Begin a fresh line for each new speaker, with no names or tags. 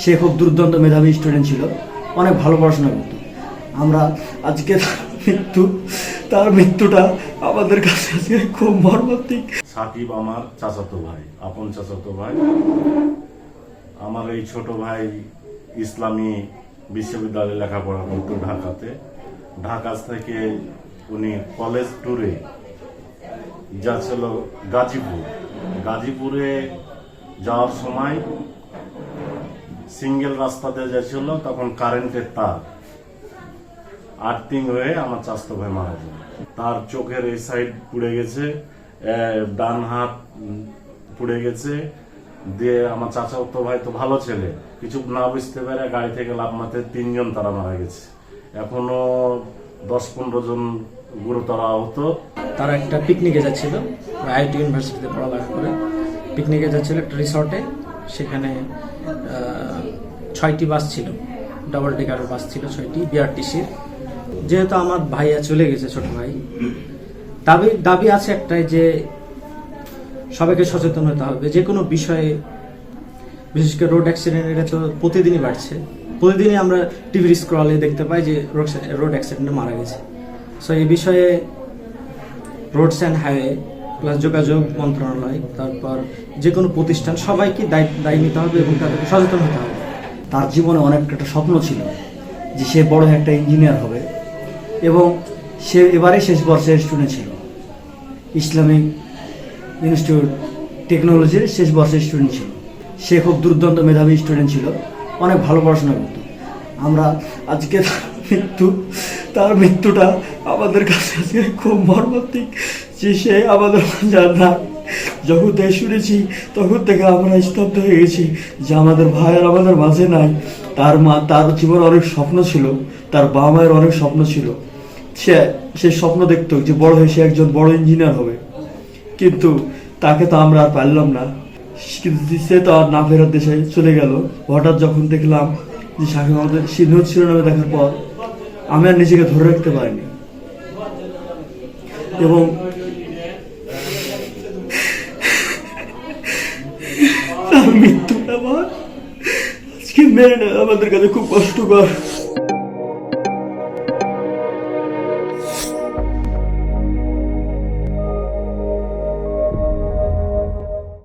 সে খুব দুর্দান্ত মেধাবী স্টুডেন্ট ছিল অনেক ভালো পড়াশোনা করতো। আমরা আজকে তার মৃত্যু তার মৃত্যুটা আমাদের কাছে আজকে খুব মর্মান্তিক।
সাকিব আমার চাচাতো ভাই আপন চাচাতো ভাই। আমার এই ছোট ভাই ইসলামী বিশ্ববিদ্যালয়ে লেখাপড়া করতো ঢাকাতে। ঢাকা থেকে উনি কলেজ ট্যুরে যাচ্ছিল গাজীপুর। গাজীপুরে যাওয়ার সময় সিঙ্গেল রাস্তা দিয়ে যাচ্ছিল, তখন কারেন্টের তার আর্থিং হয়ে আমার চাস্তো ভাই মারা যায় তার চোখের এই সাইড পুড়ে গেছে ডান হাত পুড়ে গেছে। দিয়ে আমার চাচা তো ভাই তো ভালো ছেলে, কিছু না বুঝতে পেরে গাড়ি থেকে লাভ মারতে তিনজন তারা মারা গেছে। এখনও দশ পনেরো জন গুরুতর আহত।
তারা একটা পিকনিকে যাচ্ছিল। আইআইটি ইউনিভার্সিটিতে পড়ালেখা করে পিকনিকে যাচ্ছিল একটা রিসর্টে। সেখানে ছয়টি বাস ছিল। ডাবল ডেকার বাস ছিল ছয়টি, বিআরটিসির। যেহেতু আমার ভাইয়া চলে গেছে, ছোট ভাই, দাবি দাবি আছে একটাই যে সবাইকে সচেতন হতে হবে। যে কোনো বিষয়ে, বিশেষ করে রোড অ্যাক্সিডেন্ট, এটা তো প্রতিদিনই বাড়ছে। প্রতিদিনই আমরা টিভির স্ক্রলে দেখতে পাই যে রোড অ্যাক্সিডেন্টে মারা গেছে। সো এই বিষয়ে রোডস অ্যান্ড হাইওয়ে যোগাযোগ মন্ত্রণালয়, তারপর যে কোনো প্রতিষ্ঠান, সবাইকে দায়ী দায়ী নিতে হবে এবং তাদেরকে সচেতন হতে হবে।
তার জীবনে অনেক একটা স্বপ্ন ছিল যে সে বড় একটা ইঞ্জিনিয়ার হবে এবং সে এবারে শেষ বর্ষের স্টুডেন্ট ছিল। ইসলামিক ইনস্টিটিউট টেকনোলজির শেষ বর্ষের স্টুডেন্ট ছিল। সে খুব দুর্দান্ত মেধাবী স্টুডেন্ট ছিল, অনেক ভালো পড়াশোনা করতো। আমরা আজকে মৃত্যু, তার মৃত্যুটা আমাদের কাছে খুব মর্মান্তিক। যে সে আমাদের আর যখন থেকে শুনেছি, তখন থেকে আমরা স্তব্ধ হয়ে গেছি যে আমাদের ভাই আর আমাদের মাঝে নাই। তার মা, তার জীবনে অনেক স্বপ্ন ছিল, তার বাবা মায়ের অনেক স্বপ্ন ছিল। সে সে স্বপ্ন দেখতো যে বড় হয়ে সে একজন বড় ইঞ্জিনিয়ার হবে। কিন্তু তাকে তো আমরা আর পারলাম না। কিন্তু সে তো আর না ফেরার দেশে চলে গেল। হঠাৎ যখন দেখলাম যে শাকিব আমাদের সিন্ধু শিরোনামে দেখার পর, আমি আর নিজেকে ধরে রাখতে পারিনি। এবং তার মৃত্যুটা আমার। আজকে নেওয়া আমাদের কাছে খুব কষ্টকর।